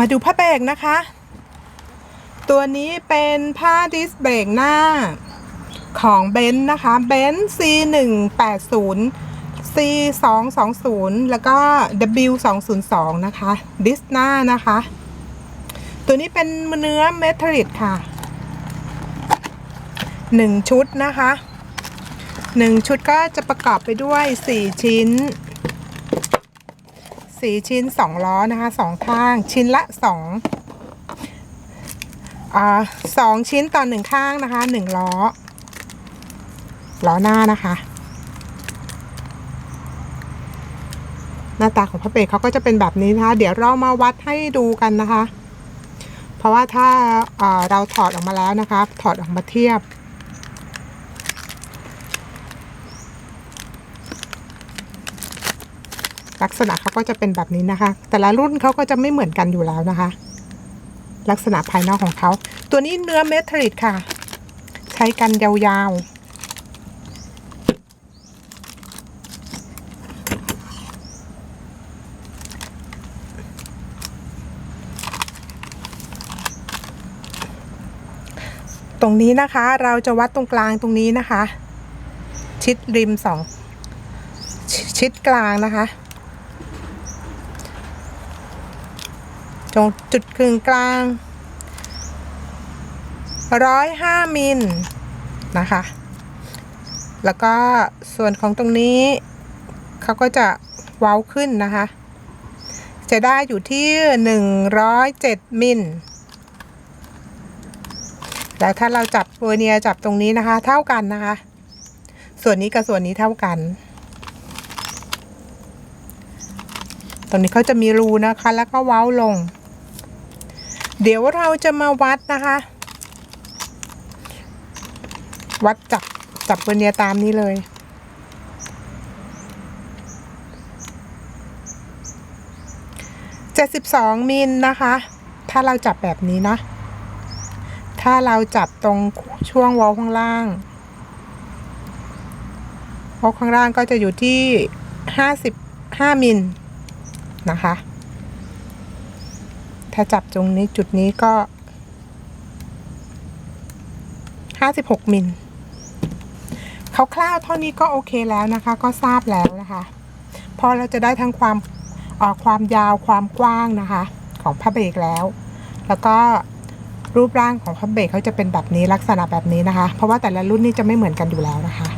มาดูผ้าเบรกนะคะ ตัวนี้เป็นผ้าดิสเบรกหน้าของเบนซ์นะคะเบนซ์ C 1 8 0 C 2 2 0แล้วก็ W 2 0 2นะคะ ดิสหน้านะคะ ตัวนี้เป็นเนื้อเมทัลลิกค่ะ 1 ชุดนะคะ 1 ชุดก็จะประกอบไปด้วย 4 ชิ้น สีชิ้นสองล้อนะคะสองข้างชิ้นละสองอ่าสองชิ้นต่อหนึ่งข้างนะคะหนึ่งล้อ ล้อหน้านะคะ หน้าตาของพระเบรกเขาก็จะเป็นแบบนี้นะคะ เดี๋ยวเรามาวัดให้ดูกันนะคะ เพราะว่าถ้าอ่าเราถอดออกมาแล้วนะคะ ถอดออกมาเทียบ ลักษณะเขาก็จะเป็นแบบนี้นะคะ แต่ละรุ่นเขาก็จะไม่เหมือนกันอยู่แล้วนะคะ ลักษณะภายนอกของเขา ตัวนี้เนื้อเมทัลลิกค่ะ ใช้กันยาวๆตรงนี้นะคะเราจะวัดตรงกลางตรงนี้นะคะ ชิดริมสองชชิดกลางนะคะ ตรงจุดกึ่งกลางร้อยห้ามิลนะคะ แล้วก็ส่วนของตรงนี้เขาก็จะเว้าขึ้นนะคะ จะได้อยู่ที่หนึ่งร้อยเจ็ดมิลแล้วถ้าเราจับเวอร์เนียจับตรงนี้นะคะ เท่ากันนะคะ ส่วนนี้กับส่วนนี้เท่ากัน ตรงนี้เขาจะมีรูนะคะ แล้วก็เว้าลง เดี๋ยวเราจะมาวัดนะคะ วัดจับจับเวอร์เนียตามนี้เลย72มิลนะคะ ถ้าเราจับแบบนี้นะ ถ้าเราจับตรงช่วงวอลข้างล่างวอลข้างล่างก็จะอยู่ที่55มิลนะคะ ถ้าจับตรงนี้จุดนี้ก็56มิลคร่าวๆเท่านี้ก็โอเคแล้วนะคะ ก็ทราบแล้วนะคะ พอเราจะได้ทั้งความออความยาวความกว้างนะคะ ของผ้าเบรกแล้ว แล้วก็รูปร่างของผ้าเบรกเขาจะเป็นแบบนี้ลักษณะแบบนี้นะคะ เพราะว่าแต่ละรุ่นนี่จะไม่เหมือนกันอยู่แล้วนะคะ